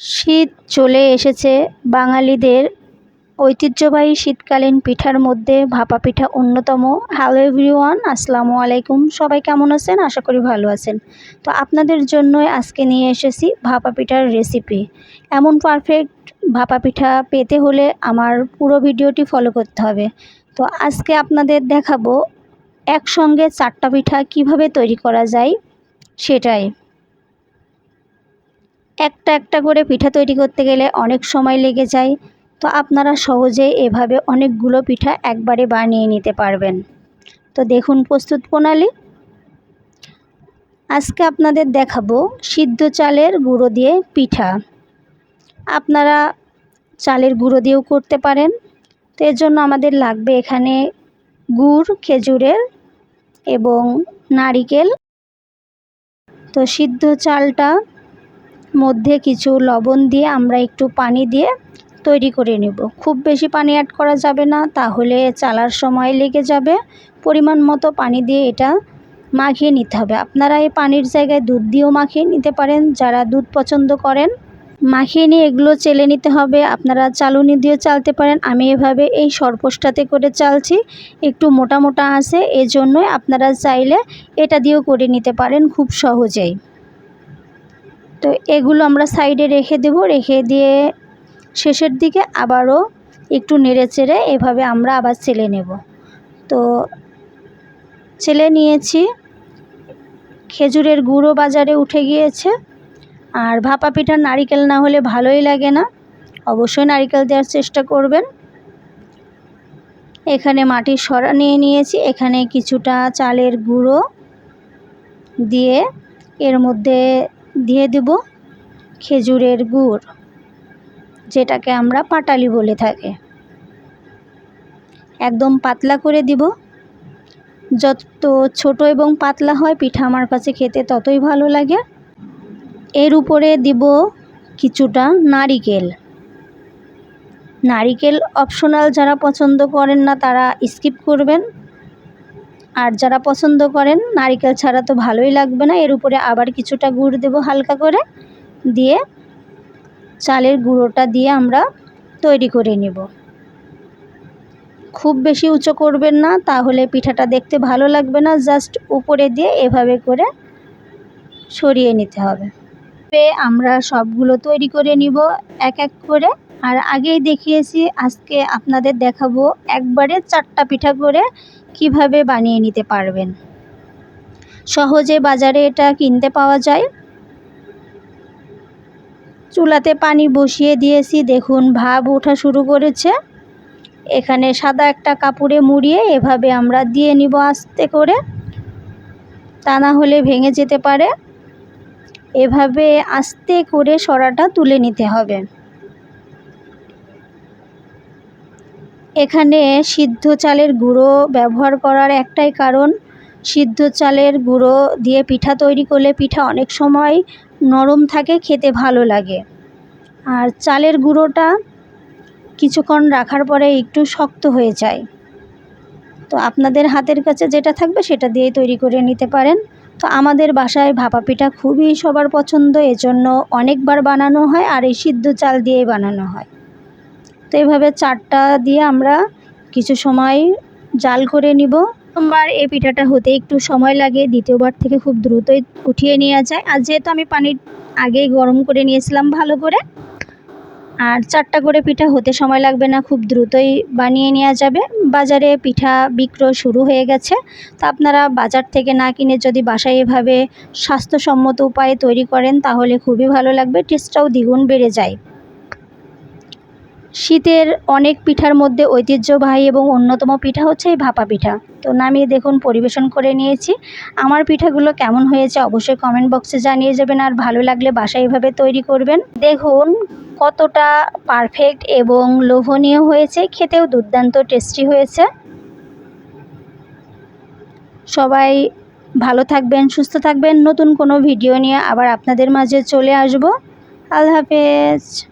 শীত চলে এসেছে। বাঙালিদের ঐতিহ্যবাহী শীতকালীন পিঠার মধ্যে ভাপা পিঠা অন্যতম। হ্যালো এভরিওয়ান আসসালামু আলাইকুম। সবাই কেমন আছেন? আশা করি ভালো আছেন। তো আপনাদের জন্যই আজকে নিয়ে এসেছি ভাপা পিঠার রেসিপি এমন পারফেক্ট ভাপা পিঠা পেতে হলে আমার পুরো ভিডিওটি ফলো করতে হবে। তো আজকে আপনাদের দেখাবো একসঙ্গে চারটা পিঠা কীভাবে তৈরি করা যায় সেটাই। একটা একটা করে পিঠা তৈরি করতে গেলে অনেক সময় লেগে যায়। তো আপনারা সহজেই এভাবে অনেকগুলো পিঠা একবারে বানিয়ে নিতে পারবেন। তো দেখুন প্রস্তুত প্রণালী। আজকে আপনাদের দেখাবো সিদ্ধ চালের গুঁড়ো দিয়ে পিঠা। আপনারা চালের গুঁড়ো দিয়েও করতে পারেন। তো এর জন্য আমাদের লাগবে এখানে গুড়, খেজুরের এবং নারিকেল। তো সিদ্ধ চালটা মধ্যে কিছু লবণ দিয়ে আমরা একটু পানি দিয়ে তৈরি করে নেব। খুব বেশি পানি অ্যাড করা যাবে না, তাহলে চালার সময় লেগে যাবে। পরিমাণ মতো পানি দিয়ে এটা মাখিয়ে নিতে হবে। আপনারা এই পানির জায়গায় দুধ দিয়েও মাখিয়ে নিতে পারেন, যারা দুধ পছন্দ করেন। মাখিয়ে নিয়ে এগুলো চেলে নিতে হবে। আপনারা চালুনি দিয়েও চালতে পারেন। আমি এভাবে এই সরপোষটাতে করে চালছি। একটু মোটা মোটা আছে, এজন্যই আপনারা চাইলে এটা দিয়েও করে নিতে পারেন খুব সহজেই। তো এগুলো আমরা সাইডে রেখে দেব, রেখে দিয়ে শেষের দিকে আবারও একটু নেড়ে চেড়ে এভাবে আমরা আবার ছেলে নেব। তো ছেলে নিয়েছি, খেজুরের গুঁড়ো বাজারে উঠে গিয়েছে। আর ভাপা পিঠা নারিকেল না হলে ভালোই লাগে না, অবশ্যই নারিকেল দেওয়ার চেষ্টা করবেন। এখানে মাটির সরা নিয়ে নিয়েছি, এখানে কিছুটা চালের গুঁড়ো দিয়ে এর মধ্যে দিয়ে দেব খেজুরের গুড়, যেটাকে আমরা পাটালি বলে থাকি। একদম পাতলা করে দিব। যত ছোট এবং পাতলা হয়, পিঠা আমার কাছে খেতে ততই ভালো লাগে। এর উপরে দিব কিছুটা নারিকেল। নারিকেল অপশনাল যারা পছন্দ করেন না, তারা স্কিপ করবেন। আর যারা পছন্দ করেন, নারিকেল ছাড়া তো ভালোই লাগবে না। এর উপরে আবার কিছুটা গুড় দেব হালকা করে। দিয়ে চালের গুঁড়োটা দিয়ে আমরা তৈরি করে নেব। খুব বেশি উঁচু করবেন না, তাহলে পিঠাটা দেখতে ভালো লাগবে না। জাস্ট উপরে দিয়ে এভাবে করে সরিয়ে নিতে হবে। আমরা সবগুলো তৈরি করে নিব এক এক করে। আর আগেই দেখিয়েছি, আজকে আপনাদের দেখাবো একবারে চারটা পিঠা করে কীভাবে বানিয়ে নিতে পারবেন। সহজে বাজারে এটা কিনতে পাওয়া যায়। চুলাতে পানি বসিয়ে দিয়েছি, দেখুন ভাব ওঠা শুরু করেছে। এখানে সাদা একটা কাপড়ে মুড়িয়ে এভাবে আমরা দিয়ে নিব আস্তে করে। তা না হলে ভেঙে যেতে পারে। এভাবে আস্তে করে সরাটা তুলে নিতে হবে। এখানে সিদ্ধ চালের গুঁড়ো ব্যবহার করার একটাই কারণ। সিদ্ধ চালের গুঁড়ো দিয়ে পিঠা তৈরি করলে পিঠা অনেক সময় নরম থাকে, খেতে ভালো লাগে। আর চালের গুঁড়োটা কিছুক্ষণ রাখার পরে একটু শক্ত হয়ে যায়। তো আপনাদের হাতের কাছে যেটা থাকবে সেটা দিয়েই তৈরি করে নিতে পারেন। তো আমাদের বাসায় ভাপা পিঠা খুবই সবার পছন্দ, এজন্য অনেকবার বানানো হয় আর এই সিদ্ধ চাল দিয়েই বানানো হয়। তো এভাবে চারটা দিয়ে আমরা কিছু সময় জাল করে নিব। প্রথমবার এই পিঠাটা হতে একটু সময় লাগে, দ্বিতীয়বার থেকে খুব দ্রুতই উঠিয়ে নেওয়া যায়। আর যেহেতু আমি পানি আগেই গরম করে নিয়েছিলাম ভালো করে, আর চারটা করে পিঠা হতে সময় লাগবে না, খুব দ্রুতই বানিয়ে নেওয়া যাবে। বাজারে পিঠা বিক্রয় শুরু হয়ে গেছে। তো আপনারা বাজার থেকে না কিনে যদি বাসায় এভাবে স্বাস্থ্যসম্মত উপায়ে তৈরি করেন, তাহলে খুবই ভালো লাগবে। টেস্টটাও দ্বিগুণ বেড়ে যায়। শীতের অনেক পিঠার মধ্যে ঐতিহ্যবাহী এবং অন্যতম পিঠা হচ্ছে এই ভাপা পিঠা। তো নামিয়ে দেখুন, পরিবেশন করে নিয়েছি। আমার পিঠাগুলো কেমন হয়েছে অবশ্যই কমেন্ট বক্সে জানিয়ে যাবেন আর ভালো লাগলে বাসায় এভাবে তৈরি করবেন। দেখুন, কতটা পারফেক্ট এবং লোভনীয় হয়েছে, খেতেও দুর্দান্ত টেস্টি হয়েছে। সবাই ভালো থাকবেন, সুস্থ থাকবেন। নতুন কোনো ভিডিও নিয়ে আবার আপনাদের মাঝে চলে আসব। আল্লাহ হাফেজ।